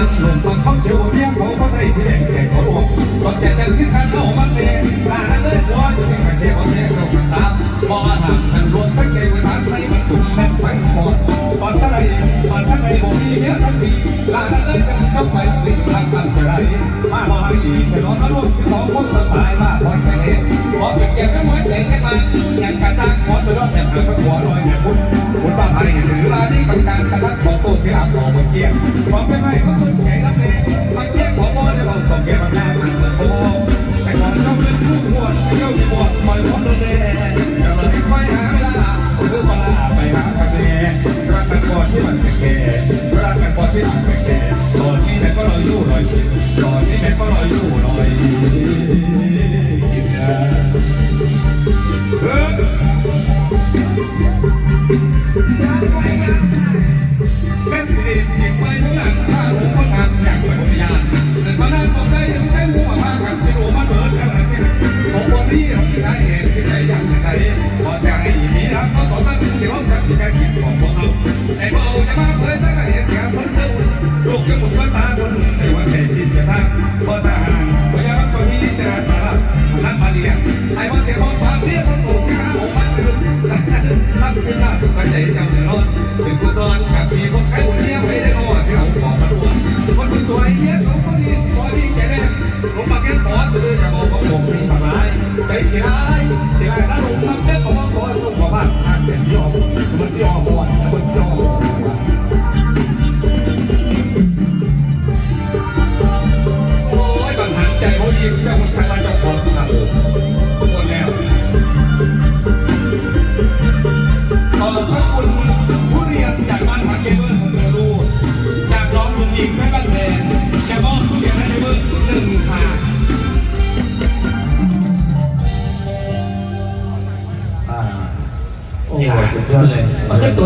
新年广 มั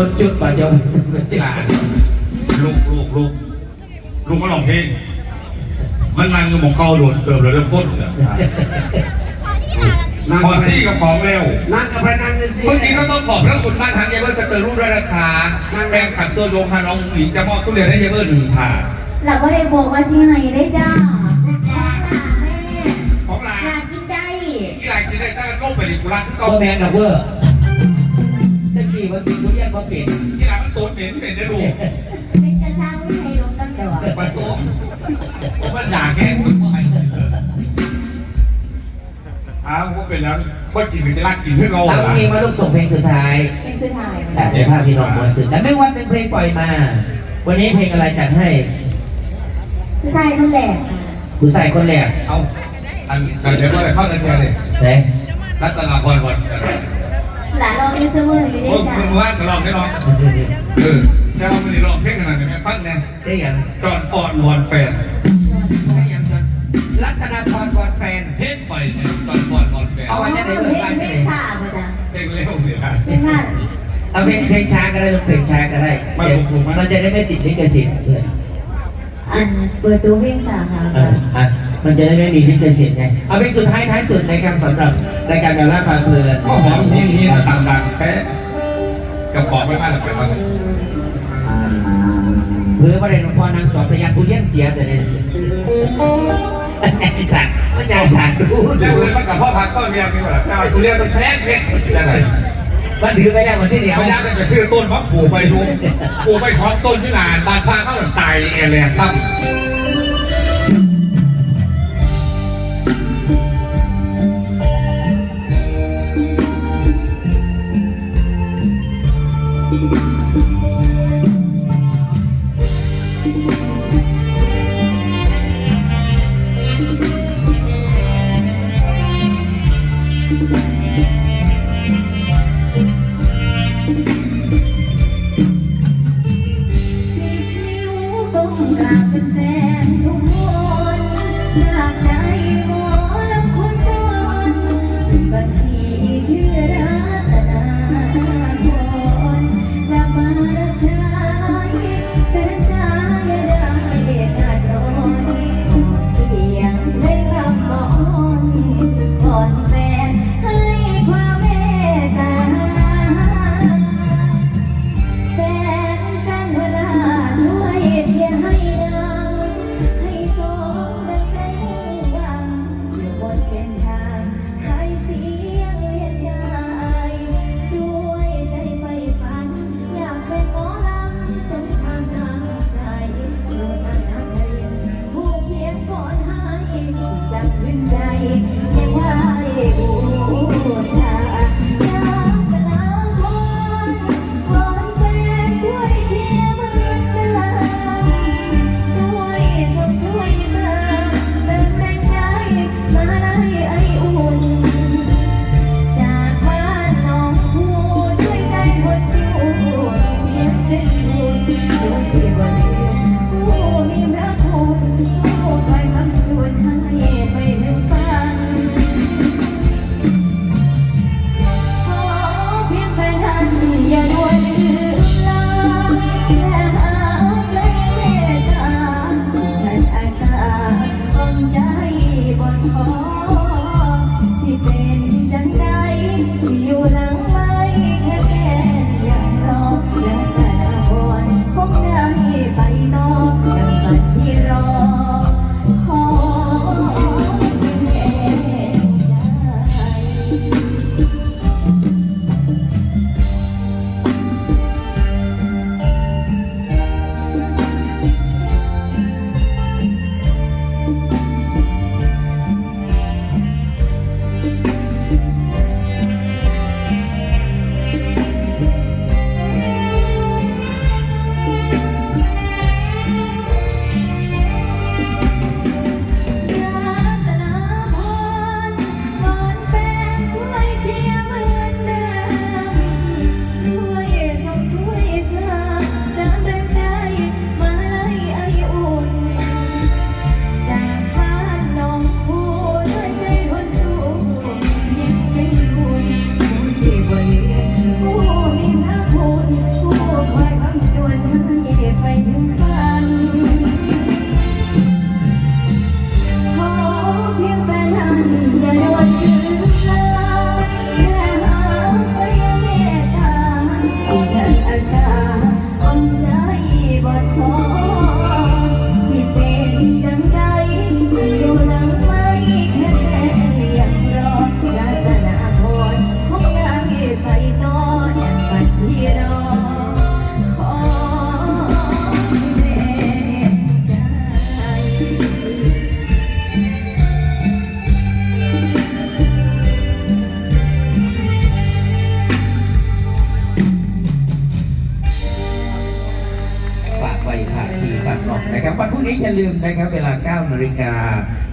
นก็ตัวจุดปัจจุบันสุดเลยที่หลานลูกลูกลูกลูกก็ร้องเพลงมันนั่งอยู่หมองเกาโดนเติมแล้วเริ่มพ้นเลยพอที่กับของเร็วนั่งกับพนังเลยสิเมื่อกี้ก็ต้องขอบพระคุณบ้านทางเยเบอร์สเตอร์รูด้วยนะคะแฟนขับตัวโยงพาน้องหญิงจะมอบทุเรียนให้เยเบอร์หนึ่งถาดหลับว่าได้บอกว่าสิให้ได้จ้าคุณลาหลานแม่ของลาหลานกินได้ที่ไรจะได้ตั้งโลกไปดิกุลาคือก็เก่าแมนดับเวอร์ ตะกี้ว่ากินทุเรียนมาเปลี่ยนที่ร้านมันตัวเหม็นเหม็นได้ดูเป็นจะสร้างวิทยลงตั้งแต่ว่ามันตัวผมมันด่าแค่คุณไอ้อ้าวผมเป็นแล้วก็กินหรือจะลากกินเพื่อเราตั้งเหรอเพลงมาลูกส่งเพลงสุดท้ายเป็นสุดท้ายแต่ในภาพพี่น้องมวลสุดแต่ไม่วันเป็นเพลงปล่อยมา วันนี้เพลงอะไรจัดให้ผู้ชายคนแหลกผู้ใส่คนแรกเอาอันเดี๋ยวก็เลยเข้ากันแค่เลยเด้รัตนาพรวัน หลานลองยูเซอร์มืออยู่ได้โอ้ยจ้ามึงว่างก็ลองได้ลองเออแค่ว่ามึงนี่ลองเพลงขนาดนี้ไม่ฟังแน่ได้ยังจอนฟอร์ดวอนแฟน ได้ยังจนรัตนาพรกอดแฟน เพลงไฟเนี่ยจอนฟอร์ดวอนแฟนเอาไว้ได้ไหนเพเบิ่ลงบ้างงได้เพลไหนงสาบจ้าเพลงเร็วเนี่ยนะเพลงงานเอาเพลงเพลงช้าก็ได้ลูกเพลงช้าก็ได้ไม่เดี๋ยวผมไม่มันจะได้ไม่ติดลิขสิทธิ์เลยอันเปิดตัวเพลงสาค่ะเอออะ มันจะได้ไม่มีลิขสิทธิ์ไงเอาเพลงสุดท้ายท้ายสุดในการสำหรับรายการดาราพาเพลินก็หอมทีทีต่างดังแพ้กับของไม่มากหรอกไปบ้างเพื่อประเด็นพอนางจอดประหยัดผู้เลี้ยงเสียแต่เนี่ยไอ้สัตว์มันอยากสั่งดูเรียกเลยมากับพ่อพักต้นเมียมีหมดแล้วแต่ว่าทุเรียนมันแพงเพชรจะไหนมันถือไปแล้ววันที่เดียวพยายามไปซื้อต้นมะปลูกไปดูปลูกไปช้อนต้นที่นานบานพาเข้าหลังตายแอร์แลนด์ซ้ำ ว่าขอ ลืมนะครับเวลา9นาฬิกา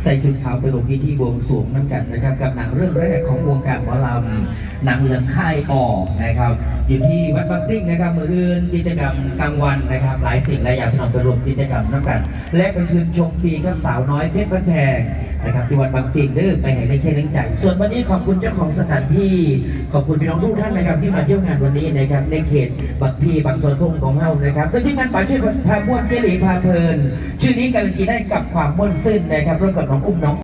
ใส่ชุดขาวไปลงพิธีบวงสรวงนั่นกันนะครับกับหนังเรื่องแรกของวงการหมอลำหนังเรื่องค่ายออกนะครับ อยู่ที่วัดบางปิ้งนะครับมืออื่นกิจกรรมกลางวันนะครับ หลายสิ่งหลายอย่างที่นำไปรวมกิจกรรมนั่นกัน และกลางคืนชมฟรีกับสาวน้อยเพชรบันแพง นะครับที่วัดบางปิ้งเด้อไปแห่งในเชนใจ ส่วนวันนี้ขอบคุณเจ้าของสถานที่ขอบคุณพี่น้องทุกท่านนะครับที่มาเที่ยวงานวันนี้นะครับในเขตบางพีบางโซนทุ่งของเฮานะครับและที่มันป่าช่วยพาม้วนเจหลีพาเพลิน ชื่อนี้การันตีได้กับความม่วนซื่นนะครับร่วมกับน้องอุ้มน้อง